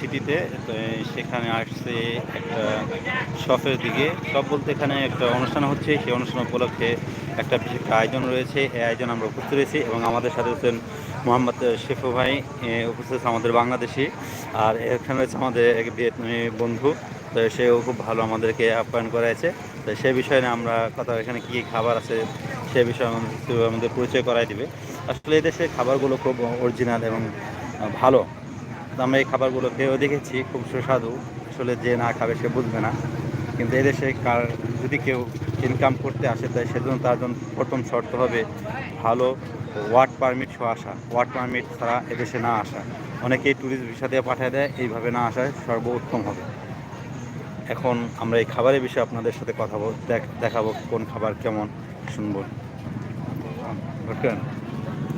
সিটিতে সেখানে আসছে একটা শপের দিকে। সব বলতে এখানে একটা অনুষ্ঠান হচ্ছে। সেই অনুষ্ঠান উপলক্ষে একটা বিশেষ আয়োজন রয়েছে। এই আয়োজন আমরা উপস্থিত রয়েছি এবং আমাদের সাথে হচ্ছেন মোহাম্মদ শেফু ভাই উপস্থিত আমাদের বাংলাদেশি। আর এখানে রয়েছে আমাদের এক ভিয়েতনামি বন্ধু, তো সেও খুব ভালো আমাদেরকে আপ্যায়ন করেছে তো সে বিষয়ে আমরা কথা এখানে কী খাবার আছে সে বিষয়ে আমাদের আমাদের পরিচয় করাই দিবে। আসলে এই দেশের খাবারগুলো খুব অরিজিনাল এবং ভালো। আমরা এই খাবারগুলো খেয়েও দেখেছি, খুব সুস্বাদু। আসলে যে না খাবে সে বুঝবে না। কিন্তু এদেশে কার যদি কেউ ইনকাম করতে আসে, তাই সেজন্য তার জন্য প্রথম শর্ত হবে ভালো ওয়ার্ক পারমিট সহ আসা। ওয়ার্ক পারমিট ছাড়া এদেশে না আসা। অনেকেই ট্যুরিস্ট ভিসা দিয়ে পাঠিয়ে দেয়, এইভাবে না আসায় সর্বোত্তম হবে। এখন আমরা এই খাবারের বিষয়ে আপনাদের সাথে কথা দেখাবো কোন খাবার কেমন, শুনব?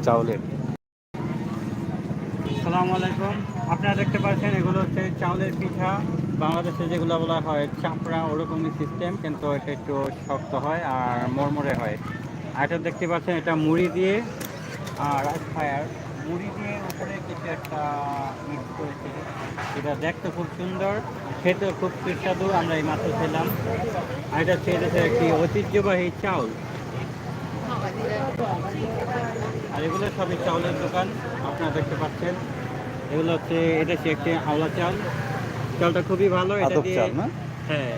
চাউলের। আসসালামু আলাইকুম। আপনারা দেখতে পাচ্ছেন, এগুলো হচ্ছে চাউলের পিঠা। বাংলাদেশে যেগুলো বলা হয় চাপড়া ওরকমই সিস্টেম কিন্তু এটা একটু শক্ত হয় আর মরমরে হয়। আর এটা দেখতে পাচ্ছেন, এটা মুড়ি দিয়ে আর ফায়ার মুড়ি দিয়ে উপরে কিছু একটা মিক্স করেছে। এটা দেখতে খুব সুন্দর খেতে খুব সুস্বাদু, আমরা এই মাত্র খেলাম। আর এটা হচ্ছে একটি ঐতিহ্যবাহী চাউল। আর এগুলো সবই চাউলের দোকান, আপনারা দেখতে পাচ্ছেন। এগুলো হচ্ছে এদেশে একটি আওলা চাল। চালটা খুবই ভালো এটা দিয়ে হ্যাঁ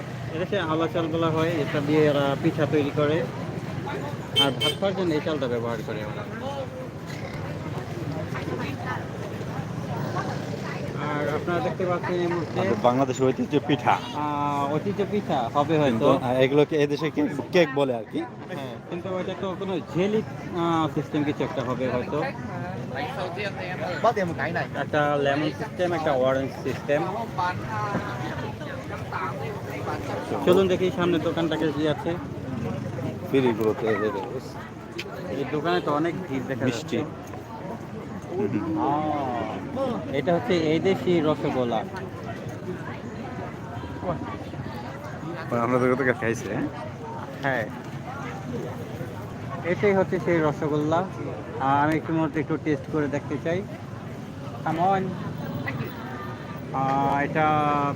আওলা চাল বলা হয় এটা দিয়ে এরা পিঠা তৈরি করে। আর ভাত খাওয়ার জন্য এই চালটা ব্যবহার করে ওরা আর আপনারা দেখতে পাচ্ছেন এই মুহূর্তে বাংলাদেশের ঐতিহ্য পিঠা। ঐতিহ্য পিঠা হবে হয়তো। এগুলোকে এদেশে কেক কেক বলে আর কি। হ্যাঁ কিন্তু ওইটা তো কোনো জেলি সিস্টেম কিছু একটা হবে হয়তো। Bớt tiền một cái này? একটা লেমন সিস্টেম একটা অরেঞ্জ সিস্টেম চলুন দেখি সামনে দোকানটাকে কি আছে। এই দোকানে তো অনেক ভিড় দেখা মিষ্টি। আহ, এটা হচ্ছে এই দেশি রসগোল্লা। আমরা তো কত খাইছে হ্যাঁ? এটাই হচ্ছে সেই রসগোল্লা। আহ, আমি একটু মধ্যে একটু টেস্ট করে দেখতে চাই। কেমন এটা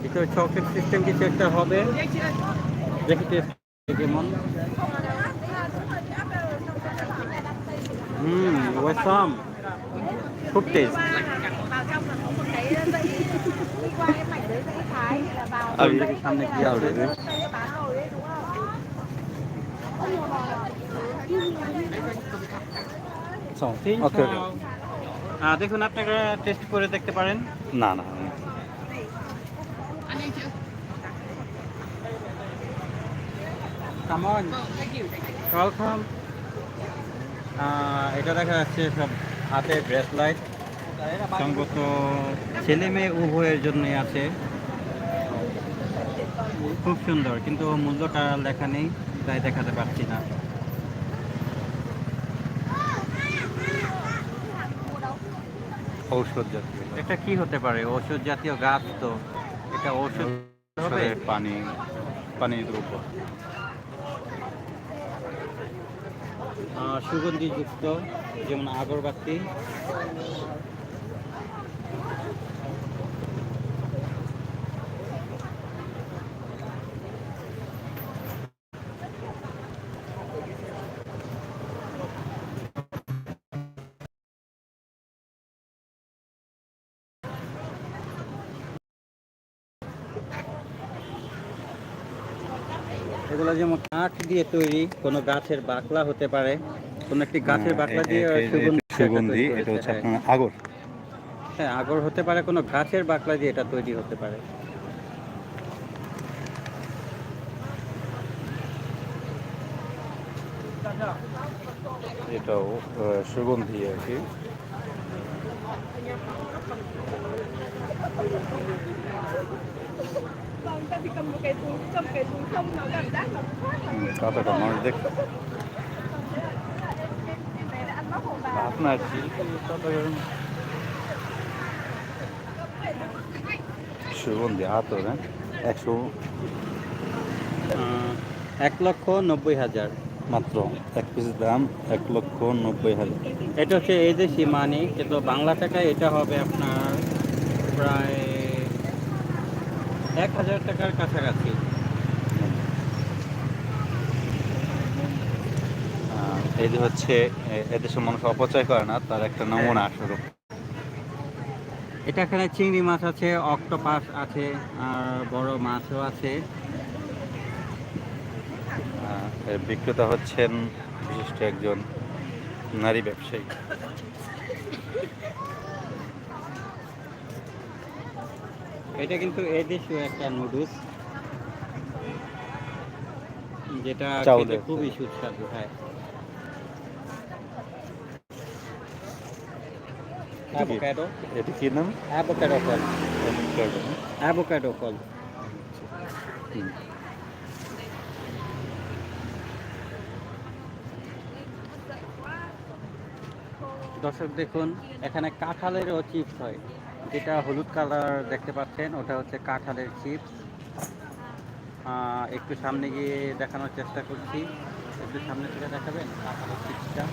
ভিতরে চকলেট সিস্টেম কিছু একটা হবে। দেখি টেস্ট কেমন। হুম ওয়েলকাম খুব টেস্ট সামনে কি আছে ওকে ওকে দেখুন আপনারা টেস্ট করে দেখতে পারেন। না না কেমন ওয়েলকাম এটা দেখা যাচ্ছে সব হাতে ব্রেসলাইট সঙ্গত ছেলে মেয়ে উভয়ের জন্যই আছে। খুব সুন্দর কিন্তু মূল্যটা লেখা নেই। তাই দেখাতে পারছি না। ঔষধ জাতীয় এটা কি হতে পারে? ওষুধ জাতীয় গাছ তো। এটা ওষুধ হবে? পানি পানির দ্রব্য। আহ, সুগন্ধিযুক্ত যেমন আগরবাতি। যেমন কাঠ দিয়ে তৈরি কোনো গাছের বাকলা হতে পারে কোনো একটি গাছের বাকলা দিয়ে হ্যাঁ, সুগন্ধি এটা হচ্ছে হ্যাঁ। আপনার আগর। হ্যাঁ আগর হতে পারে কোনো গাছের বাকলা দিয়ে এটা তৈরি হতে পারে। এটাও সুগন্ধি আর কি। Vâng, ta কতটা মানুষ দেখ. আপনার সুগন্ধি আতর হ্যাঁ একশো এক লক্ষ নব্বই হাজার মাত্র এক পিস দাম এক লক্ষ নব্বই হাজার এটা হচ্ছে এই দেশি মানি কিন্তু বাংলা টাকায় এটা হবে আপনার প্রায় এক হাজার টাকার কাছাকাছি। এই যে হচ্ছে এ- এদেশের মানুষ অপচয় করে না তার একটা নমুনা স্বরূপ। এটা এখানে চিংড়ি মাছ আছে অক্টোপাস আছে আর বড় মাছও আছে। এর বিক্রেতা হচ্ছেন বিশিষ্ট একজন নারী ব্যবসায়ী। এটা কিন্তু এদেশীয় একটা নুডলস যেটা খেতে। খুবই সুস্বাদু হ্যাঁ। অ্যাভোকাডো এটা কি নাম? অ্যাভোকাডো ফল অ্যাভোকাডো ফল দর্শক দেখুন এখানে কাঁঠালেরও চিপস হয়। যেটা হলুদ কালার দেখতে পাচ্ছেন ওটা হচ্ছে কাঁঠালের চিপস। একটু সামনে গিয়ে দেখানোর চেষ্টা করছি। একটু সামনে থেকে দেখাবেন কাঁঠালের চিপসটা?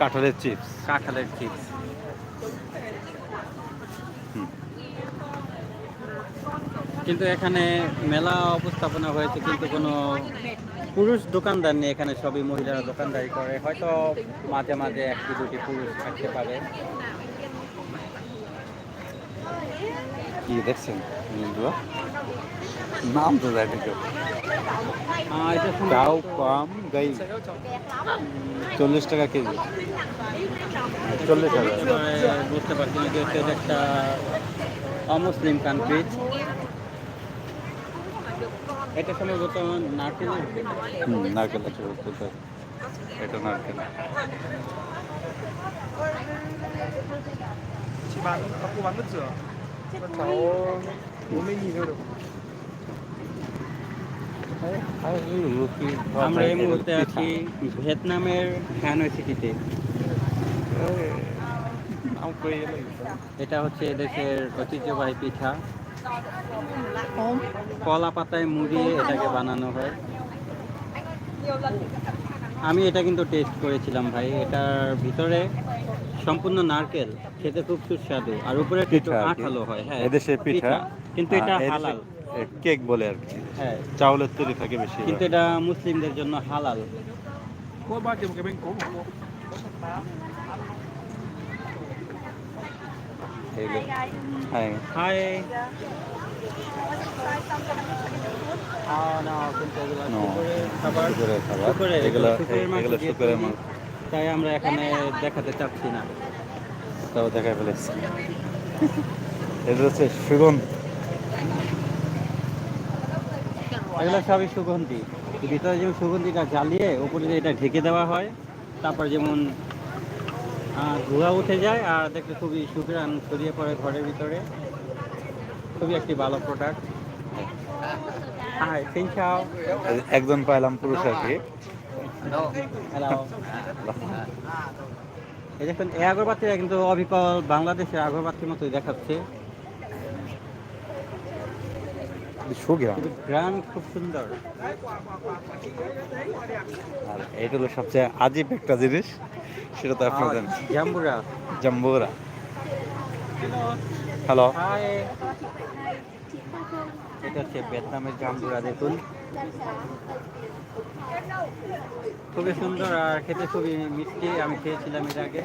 কাঁঠালের চিপস। কাঁঠালের চিপস। কিন্তু এখানে মেলা উপস্থাপনা হয়েছে কিন্তু কোনো পুরুষ দোকানদার নেই এখানে সবই মহিলারা দোকানদারি করে। হয়তো মাঝে মাঝে একটি দুটি পুরুষ থাকতে পারে। কি দেখছেন নাম তো গাই। চল্লিশ টাকা কেজি। চল্লিশ টাকা বুঝতে পারছি না একটা অমুসলিম কান্ট্রি এটা সম্ভবত নারকেল নারকেল আছে এটা নারকেল। আমরা এই মুহূর্তে আছি ভিয়েতনামের হ্যানয় সিটিতে। এটা হচ্ছে এদেশের ঐতিহ্যবাহী পিঠা। কলা পাতায় মুড়িয়ে এটাকে বানানো হয়। আমি এটা কিন্তু টেস্ট করেছিলাম ভাই। এটার ভিতরে সম্পূর্ণ নারকেল খেতে খুব সুস্বাদু। আর উপরে আঠালো হয় হ্যাঁ। এদেশের পিঠা। কিন্তু এটা এদেশে হালাল। কেক বলে আর কি। হ্যাঁ। চাউলের তৈরি থাকে বেশি কিন্তু এটা মুসলিমদের জন্য হালাল। শুকরের তৈরি। মাংস তাই আমরা এখানে দেখাতে চাচ্ছি না। তাও দেখাই ফেলেছি এটা হচ্ছে সুগন্ধ। এগুলো সবই সুগন্ধি। ভিতরে যেমন সুগন্ধিটা জ্বালিয়ে উপরে দিয়ে এটা ঢেকে দেওয়া হয় তারপর যেমন ধোঁয়া উঠে যায় আর দেখতে খুবই সুগ্রান ছড়িয়ে পড়ে ঘরের ভিতরে। খুবই একটি ভালো প্রোডাক্ট হাই একজন পাইলাম পুরুষ আর কি। হ্যালো এই দেখুন এই আগরবাতিটা কিন্তু অবিকল বাংলাদেশের আগরবাতির মতোই দেখাচ্ছে। সুগ্রাম। গ্রাম খুব সুন্দর। আর হলো সবচেয়ে আজীব একটা জিনিস সেটা তো আপনারা জানেন। জাম্বুরা। জাম্বুরা। হ্যালো এটা হচ্ছে ভিয়েতনামের জাম্বুরা দেখুন। খুবই সুন্দর আর খেতে খুবই মিষ্টি আমি খেয়েছিলাম এর আগে।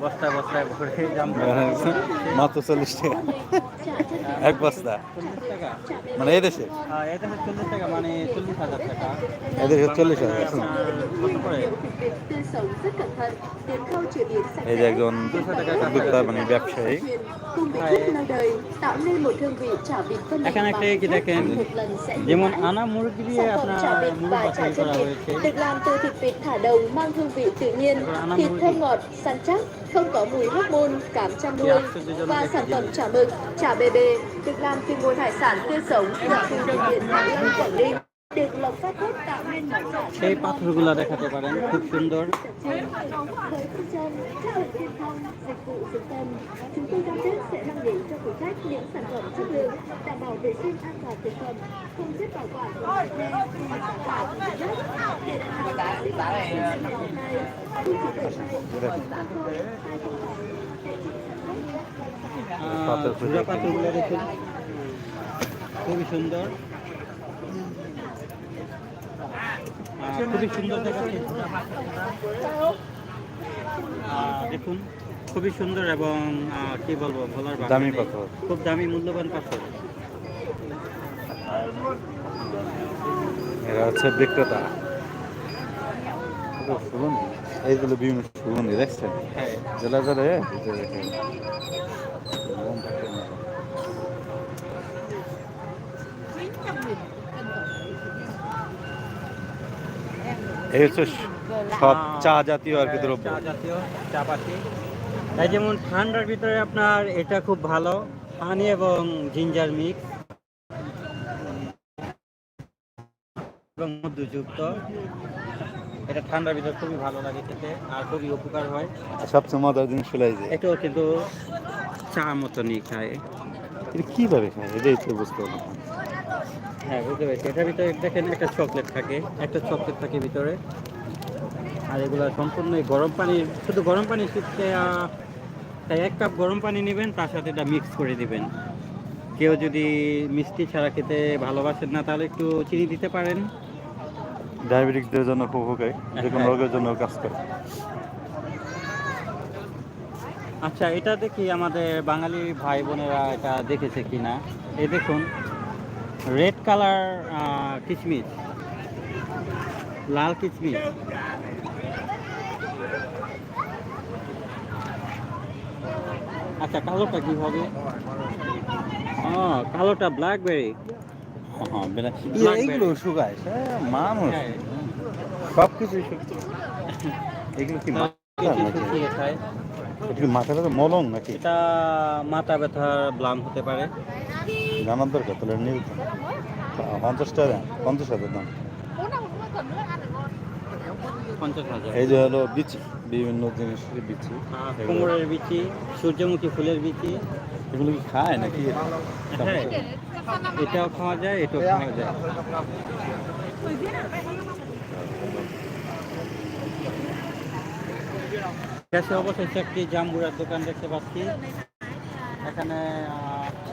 বস্তায় বস্তায় ভরে মাত্র চল্লিশ টাকা। এক বস্তা। মানে এই দেশে? আহ, এটা হচ্ছে চল্লিশ টাকা মানে চল্লিশ হাজার টাকা। এদেশে চল্লিশ হাজার আপনার কত করে? tươi sống rất cẩn thận, tiến khâu chế biến sạch এই যে একজন উদ্যোক্তা মানে ব্যবসায়ী। phân এখানে একটা কি দেখেন? যেমন আনা মুরগি Sản phẩm chả vịt và chả chân vịt được làm từ thịt vịt thả đồng mang hương vị tự nhiên, thịt thơm ngọt, săn chắc, không có mùi hóc môn, cảm chăn nuôi. Và sản phẩm chả mực, chả bề bề được làm từ nguồn hải sản tươi sống, được từ bệnh viện Hải Lăng Quảng Ninh. được lọc phát thốt tạo nên màu sắc সেই পাথরগুলো দেখাতে পারেন খুব সুন্দর với phương châm chất lượng truyền thông dịch vụ xứng tầm chúng tôi cam kết sẽ mang đến cho quý khách những sản phẩm chất lượng đảm bảo vệ sinh an toàn thực phẩm không chất bảo quản của Việt Nam không đảm bảo của đất để đảm bảo sức khỏe của ngày hôm nay không chỉ vậy hay còn phát thốt hai không bảy আহ, ঝুরা পাথরগুলো দেখুন খুবই সুন্দর আহ, খুবই সুন্দর দেখাচ্ছে দেখুন খুবই সুন্দর এবং কি বলব ভাষা দামি। পাথর। খুব দামি মূল্যবান পাথর। এরা হচ্ছে বিক্রেতা। এইগুলো বিভিন্ন সুগন্ধি দেখছেন? হ্যাঁ। জেলা জেলা ভিতরে রেখে গরম থাকে না। এই হচ্ছে সব চা জাতীয় আর কি দ্রব্য। চা জাতীয় চা পাতি। এই যেমন ঠান্ডার ভিতরে আপনার এটা খুব ভালো পানি এবং জিঞ্জার মিক্স। এবং মধুযুক্ত। এটা ঠান্ডার ভিতরে খুবই ভালো লাগে খেতে আর খুবই উপকার হয়। সবচেয়ে মজার জিনিস হলো এই যে। এটাও কিন্তু চা মতনই খায়। এটা কীভাবে খায়? এটাই তো বুঝতে পারলাম। হ্যাঁ বুঝতে পেরেছি। এটার ভিতরে দেখেন একটা চকলেট থাকে একটা চকলেট থাকে ভিতরে। আর এগুলো সম্পূর্ণ গরম পানি শুধু গরম পানি শিখতে তাই এক কাপ গরম পানি নেবেন তার সাথে এটা মিক্স করে দিবেন। কেউ যদি মিষ্টি ছাড়া খেতে ভালোবাসেন না তাহলে একটু চিনি দিতে পারেন। ডায়াবেটিকদের জন্য খুব উপকারী যে কোনো হ্যাঁ। রোগের জন্য কাজ করে। আচ্ছা এটা দেখি আমাদের বাঙালি ভাই বোনেরা এটা দেখেছে কিনা। এই দেখুন রেড কালার কিচমিচ লাল কিচমিচ আচ্ছা কালোটা কি হবে? ও কালোটা ব্ল্যাকবেরি বেলা- Blackberry. এইগুলো শুকায়। মানুষ সব শুকিয়ে। এগুলো কি খায় এটা মাথা ব্যথা? মলম নাকি? এটা মাথা ব্যথার ব্লাম হতে পারে। জানার দরকার তাহলে যেতাম। পঞ্চাশ টাকা পঞ্চাশ হাজার। দাম এই যে হলো বিচি বিভিন্ন জিনিসের বিচি। এগুলো- কুমড়োর বিচি সূর্যমুখী ফুলের বিচি। এগুলো কি খায় নাকি? হ্যাঁ এটাও খাওয়া যায় এটাও খাওয়া যায়। গ্যাসে অবশেষে একটি জাম্বুরার দোকান দেখতে পাচ্ছি। এখানে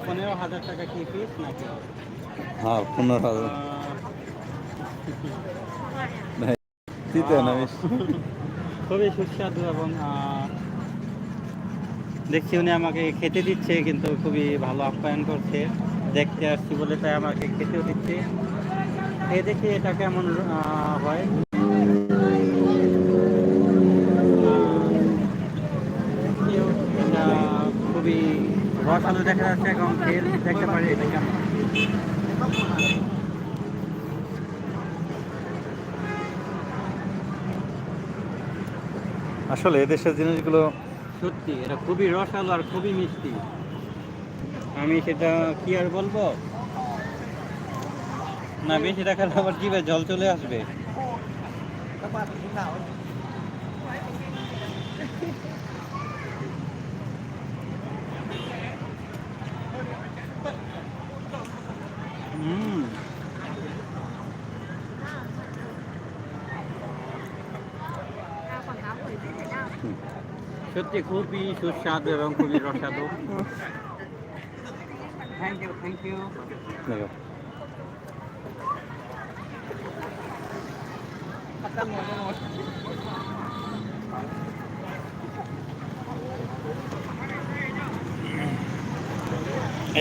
পনেরো হাজার টাকা কি পিস নাকি? হ্যাঁ পনেরো হাজার। খুবই সুস্বাদু এবং দেখছি উনি আমাকে খেতে দিচ্ছে কিন্তু খুবই ভালো আপ্যায়ন করছে। দেখতে আসছি বলে তাই আমাকে খেতেও দিচ্ছে। এ দেখি এটা কেমন হয় কেউ এটা খুবই রসালো দেখা যাচ্ছে এবং খেয়ে দেখতে পারি এটা কেমন। আসলে এদেশের জিনিসগুলো সত্যি এটা খুবই রসালো আর খুবই মিষ্টি। আমি সেটা কি আর বলব? না বেশি দেখালে আবার জিভে জল চলে আসবে। সত্যি খুবই সুস্বাদু এবং খুবই রসালো। থ্যাংক ইউ থ্যাংক ইউ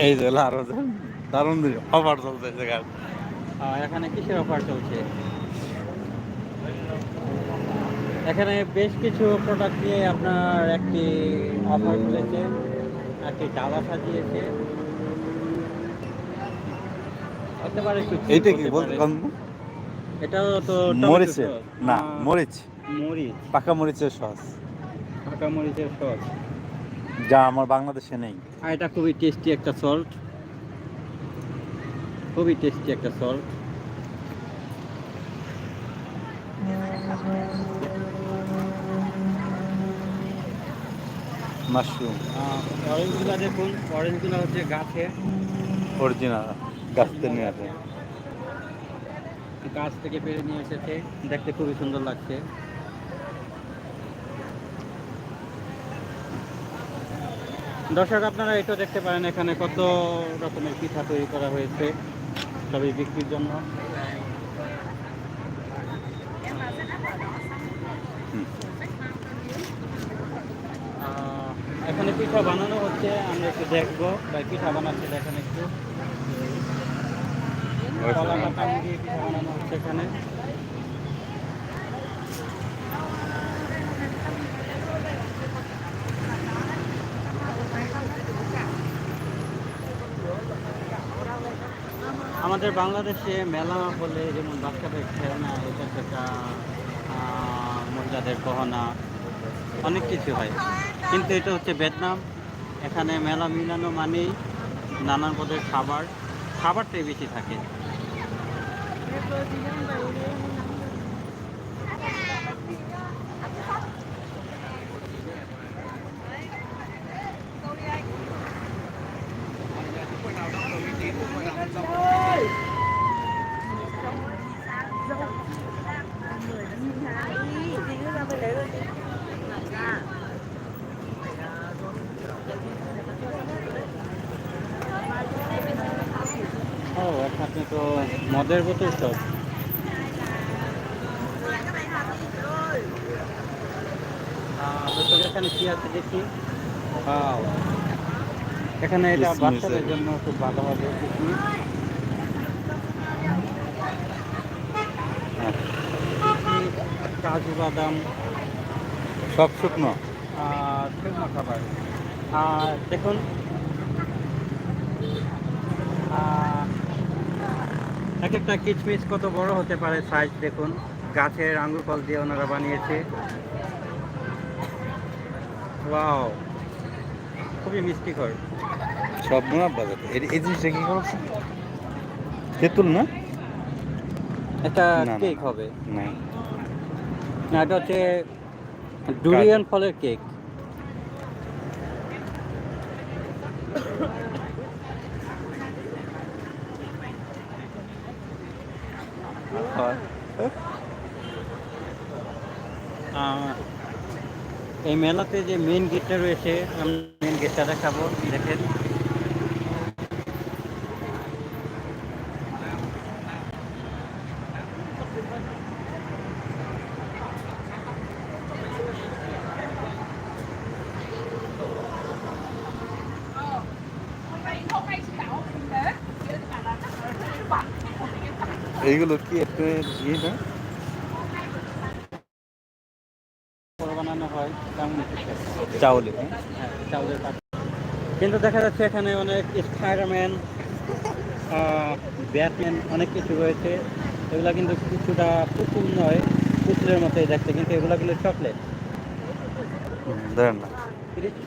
এই যে আরও দারুণ অফার চলতেছে গাছ এখানে কিসের অফার চলছে? এখানে বেশ কিছু প্রোডাক্ট নিয়ে আপনার একটি অফার চলেছে একটি ডালা সাজিয়েছে। হতে পারে এইটা কি বলতে এটাও তো না মরিচ। মরিচ। পাকা মরিচের সস। পাকা মরিচের সস। যা আমার বাংলাদেশে নেই। আর এটা খুবই টেস্টি একটা সল্ট খুবই টেস্টি একটা সল্ট মাশরুম। অরেঞ্জগুলো দেখুন অরেঞ্জগুলো হচ্ছে গাছে। অরিজিনাল গাছ থেকে নিয়ে আসে। গাছ থেকে পেরে নিয়ে এসেছে। দেখতে খুবই সুন্দর লাগছে। দর্শক আপনারা এটা দেখতে পারেন এখানে কত রকমের পিঠা তৈরি করা হয়েছে সবই বিক্রির জন্য। এখানে পিঠা বানানো হচ্ছে আমরা একটু দেখব। বা পিঠা বানাচ্ছে দেখেন একটু। কলা পাতা দিয়ে পিঠা বানানো হচ্ছে এখানে। আমাদের বাংলাদেশে মেলা বলে যেমন বাচ্চাদের খেলনা এটা সেটা মহিলাদের গহনা অনেক কিছু হয়। কিন্তু এটা হচ্ছে ভিয়েতনাম। এখানে মেলা মিলানো মানেই নানান পদের খাবার খাবারটাই বেশি থাকে ও এখানে তো মদের বোতল সব এখানে কি আছে দেখি! এখানে এটা বাচ্চাদের জন্য খুব ভালো হবে কিসমিস। হ্যাঁ। কাজু বাদাম সব শুকনো আর শুকনো খাবার আর দেখুন আহ, এক একটা কিচমিচ কত বড় হতে পারে সাইজ দেখুন। গাছের আঙ্গুর ফল দিয়ে ওনারা বানিয়েছে। ওয়াও খুবই মিষ্টি মিষ্টিকর সব গুণা বাজারে। এই জিনিসটা কি করছে তেঁতুল না? এটা কেক হবে। না না এটা হচ্ছে ডুরিয়ান ফলের কেক আহ, এই মেলাতে যে মেন গেটটা রয়েছে আমি মেন গেটটা দেখাবো, দেখেন। এইগুলো কি একটা ইয়ে না বড় বানানো হয় তেমন কিছু চাউলে। হ্যাঁ? হ্যাঁ, চাউলের কিন্তু দেখা যাচ্ছে এখানে অনেক স্পাইডারম্যান ব্যাটম্যান অনেক কিছু রয়েছে। এগুলা কিন্তু কিছুটা পুতুল নয় পুতুলের মতোই দেখতে কিন্তু এগুলা কিন্তু চকলেট ধরেন না।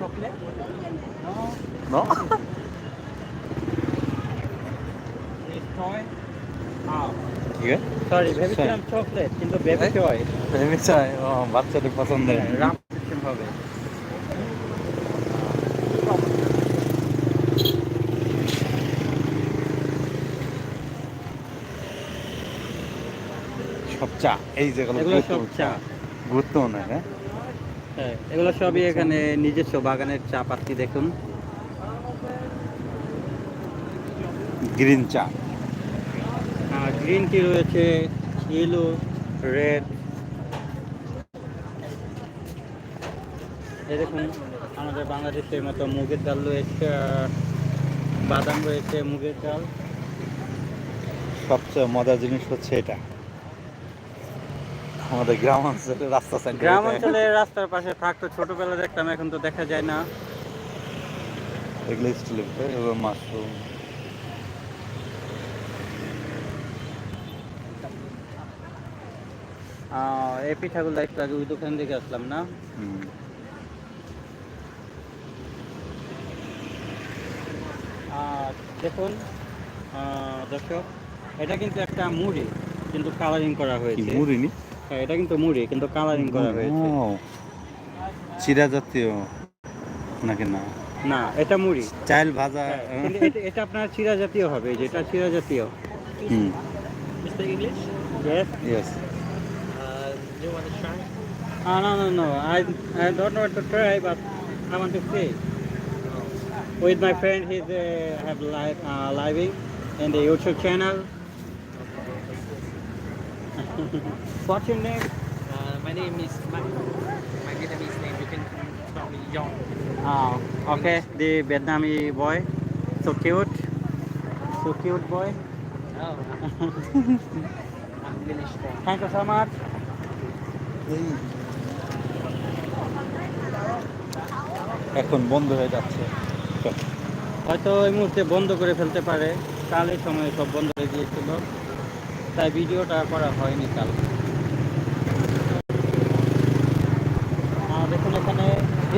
চকলেট সরি ভেবেছিলাম চকলেট কিন্তু বাচ্চাদের পছন্দের। রাম সিস্টেম হবে। সব চা এই যেগুলো এগুলো সব চা। গুরুত্বপূর্ণ হ্যাঁ? হ্যাঁ এগুলো সবই এখানে নিজস্ব বাগানের চা পাত্তি দেখুন। গ্রিন চা। গ্রিন টি রয়েছে ইয়েলো রেড। দেখুন। আমাদের বাংলাদেশের মতো মুগের ডাল রয়েছে বাদাম রয়েছে মুগের ডাল। সবচেয়ে মজার জিনিস হচ্ছে এটা। আমাদের গ্রাম অঞ্চলে রাস্তা গ্রাম অঞ্চলে রাস্তার পাশে থাকতো ছোটবেলা দেখতাম এখন তো দেখা যায় না। এগুলো মাশরুম এই পিঠাগুলো একটু আগে ওই দোকান থেকে আসলাম না হুম। আর দেখুন দর্শক এটা কিন্তু একটা মুড়ি কিন্তু কালারিং করা হয়েছে মুড়ি নি হ্যাঁ, এটা কিন্তু মুড়ি কিন্তু কালারিং করা হয়েছে চিরা জাতীয় নাকি না না এটা মুড়ি চাল ভাজা হ্যাঁ, এটা- এটা আপনার চিরা জাতীয় হবে যেটা চিরা জাতীয় hmm. English, Yes? Yes uh, you want to try? No, no, no. I, I don't want to try, but I want to see. With my friend, he's uh, have live uh, living in the YouTube channel. What's your name? Uh, my name is my, my Vietnamese name. You can call me Yong. Oh, okay. The Vietnamese boy, so cute, so cute boy. Oh, I'm Finnish from. Thank you so much. এখন বন্ধ হয়ে যাচ্ছে হয়তো এই মুহূর্তে বন্ধ করে ফেলতে পারে। কাল এই সময় সব বন্ধ হয়ে গিয়েছিল। তাই ভিডিওটা করা হয়নি কাল। দেখুন এখানে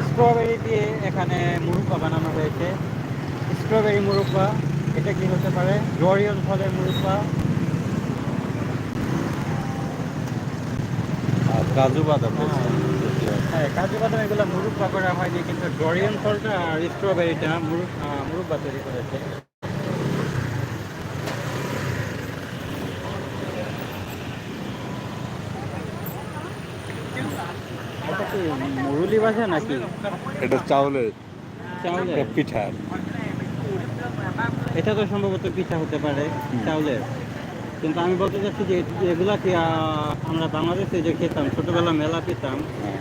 স্ট্রবেরি দিয়ে এখানে মুরব্বা বানানো হয়েছে। স্ট্রবেরি মুরব্বা এটা কি হতে পারে? ডরিয়ন ফলের মুরব্বা। আর কাজু বাদাম রয়েছে। হ্যাঁ কাজু বাদাম এগুলো মুরব্বা করা হয়নি কিন্তু ডরিয়ন ফলটা আর স্ট্রবেরিটা মুরুব মুরব্বা তৈরি করেছে। মুরুলি ভাজা নাকি? এটা চাউলের চাউলের? পিঠা। এটা তো সম্ভবত পিঠা হতে পারে চাউলের। কিন্তু আমি বলতে চাচ্ছি যে এগুলা কি আমরা বাংলাদেশে যে খেতাম ছোটবেলা মেলা পেতাম হ্যাঁ,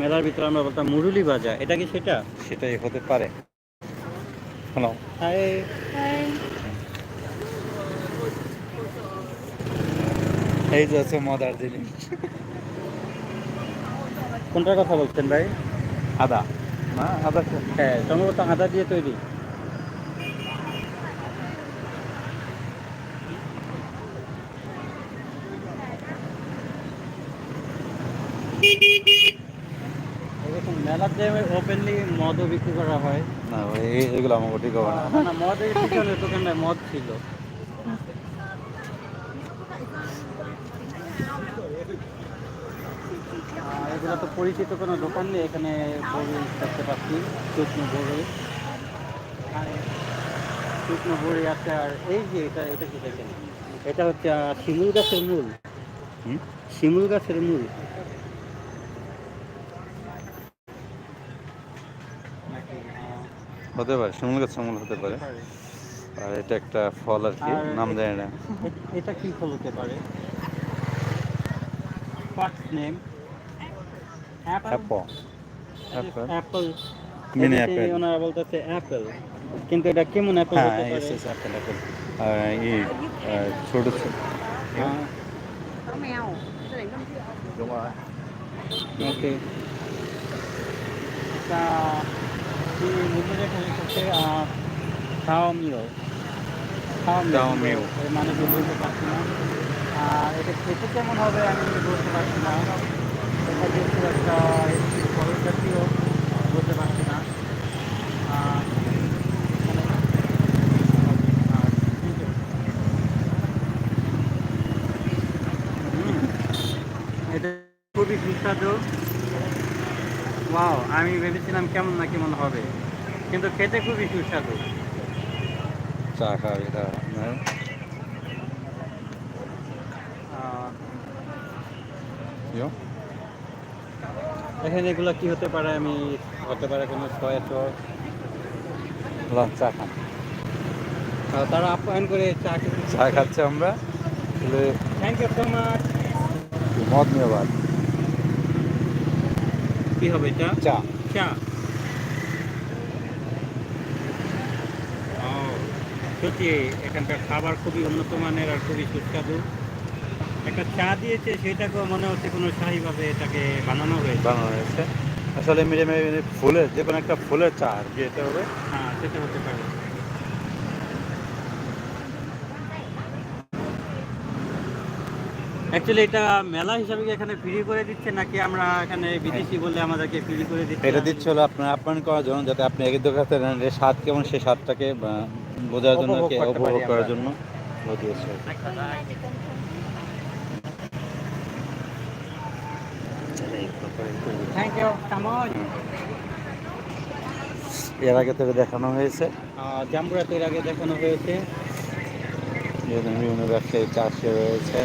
মেলার ভিতরে আমরা বলতাম মুরুলি ভাজা এটা কি সেটা? সেটাই হতে পারে। হাই এই যে আছে জিনিস। কোনটার কথা বলছেন ভাই? আদা। না আদা হ্যাঁ সম্ভবত আদা দিয়ে তৈরি। ওপেনলি মদও বিক্রি করা হয়। না এগুলো আমাকে ঠিক হবে না। না পিছনে দোকানটায় মদ ছিল? এগুলো তো পরিচিত কোনো দোকান নেই এখানে বড়ি দেখতে পাচ্ছি শুকনো বড়ি। শুকনো বড়ি আছে আর এই যে এটা এটা কি দেখেন? এটা হচ্ছে শিমুল গাছের মূল। হুম? শিমুল গাছের মূল নাকি, আহ, হতে পারে শিমুল গাছ শিমুল হতে পারে। আর এটা একটা ফল আর কি নাম জানি না। এটা কি ফল হতে পারে? What's name apple apple Apple. Apple. ওনারা বলতেছে অ্যাপেল কিন্তু এটা কেমন অ্যাপেল হ্যাঁ হতে পারে? অ্যাপেল অ্যাপেল এই আহ, ছোট ছোট হ্যাঁ, có mèo cái này con ওকে এটা কি মূল্য রেখা লিখেছে খাওয়া মিল খাওয়া Khao meal. এর মানে কি বলতে পারছি না। আর এটা খেতে কেমন হবে আমি বলতে পারছি না। এটা যেহেতু একটা ফল জাতীয় বলতে পারছি না। এটা খুবই সুস্বাদু। ওয়াও আমি ভেবেছিলাম কেমন না কেমন হবে কিন্তু খেতে খুবই সুস্বাদু। চা এটা না? এখানে এগুলো কি হতে পারে? আমি হতে পারে কোনো সস লাল চা খান। তারা আপ্যায়ন করে চা চা খাচ্ছে আমরা। থ্যাংক ইউ সো মাচ মদ নিয়ে কি হবে এটা? চা। চা। ও, সত্যি এখানকার খাবার খুবই উন্নত মানের আর খুবই সুস্বাদু। একটা চা দিয়েছে সেটাকেও মনে হচ্ছে কোনো স্থায়ীভাবে এটাকে বানানো হয়েছে। বানানো হয়েছে। আসলে মেরে ফুলের যে কোনো একটা ফুলের চা আর কি এটা হবে। হ্যাঁ সেটা হতে পারে। অ্যাকচুয়ালি এটা মেলা হিসাবে কি এখানে ফ্রি করে দিচ্ছে নাকি আমরা এখানে বিদেশি বলে আমাদেরকে ফ্রি করে দিচ্ছে? এটা দিচ্ছে হলো আপনার আপ্যায়ন করার জন্য যাতে আপনি এক দোকান থেকে স্বাদ কেমন সেই স্বাদটাকে আহ, বোঝার জন্য উপভোগ কি, করতে পারি উপভোগ করার আমরা। জন্য দিয়েছে থ্যাংক ইউ কামন এর আগে তোকে দেখানো হয়েছে। জাম্বুরাতে এর আগে দেখানো হয়েছে। এখানে বিভিন্ন ব্যবসায়ী চাষে রয়েছে।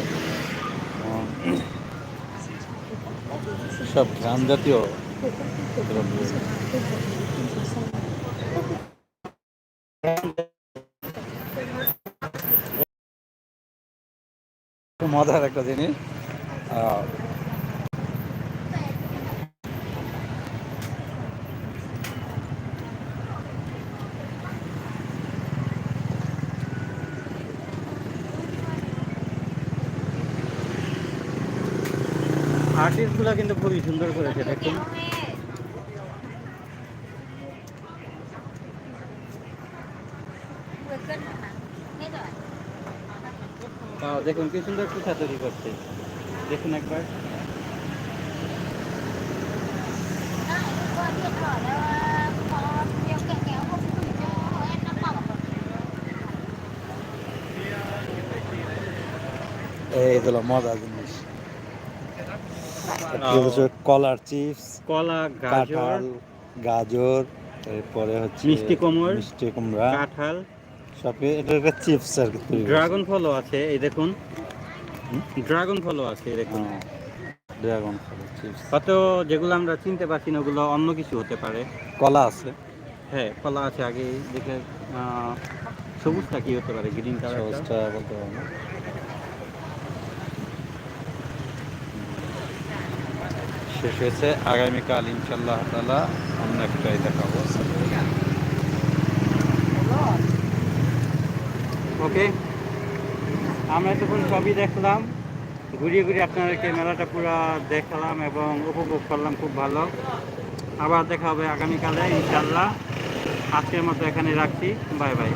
সব ধান জাতীয় মজার একটা জিনিস। আর্টিস্টগুলো কিন্তু খুবই সুন্দর করেছে, দেখুন। দেখুন কি সুন্দর পিঠা তৈরি করছে। দেখুন একবার। এই হলো হচ্ছে কলার চিপস কলা গাজর গাজর এরপরে হচ্ছে মিষ্টি কুমড়, মিষ্টি কুমড়া কাঁঠাল। সব এটা একটা চিপস আর কি ড্রাগন ফলও আছে এই দেখুন। ড্রাগন ফলও আছে এই দেখুন। হ্যাঁ, ড্রাগন ফল চিপস। হয়তো যেগুলো আমরা চিনতে পারছি না ওগুলো অন্য কিছু হতে পারে। কলা আছে? হ্যাঁ কলা আছে আগে দেখে সবুজটা কি হতে পারে গ্রিন কালার সহজটা বলতে পারব শেষ হয়েছে। আগামীকাল ইনশাল্লাহ তালা অন্য একটাই দেখাবো। ওকে আমরা এতক্ষণ সবই দেখলাম। ঘুরিয়ে ঘুরিয়ে আপনাদেরকে মেলাটা পুরো দেখালাম এবং উপভোগ করলাম খুব ভালো। আবার দেখা হবে আগামীকালে ইনশাল্লাহ আজকের মতো এখানে রাখছি। Bye bye.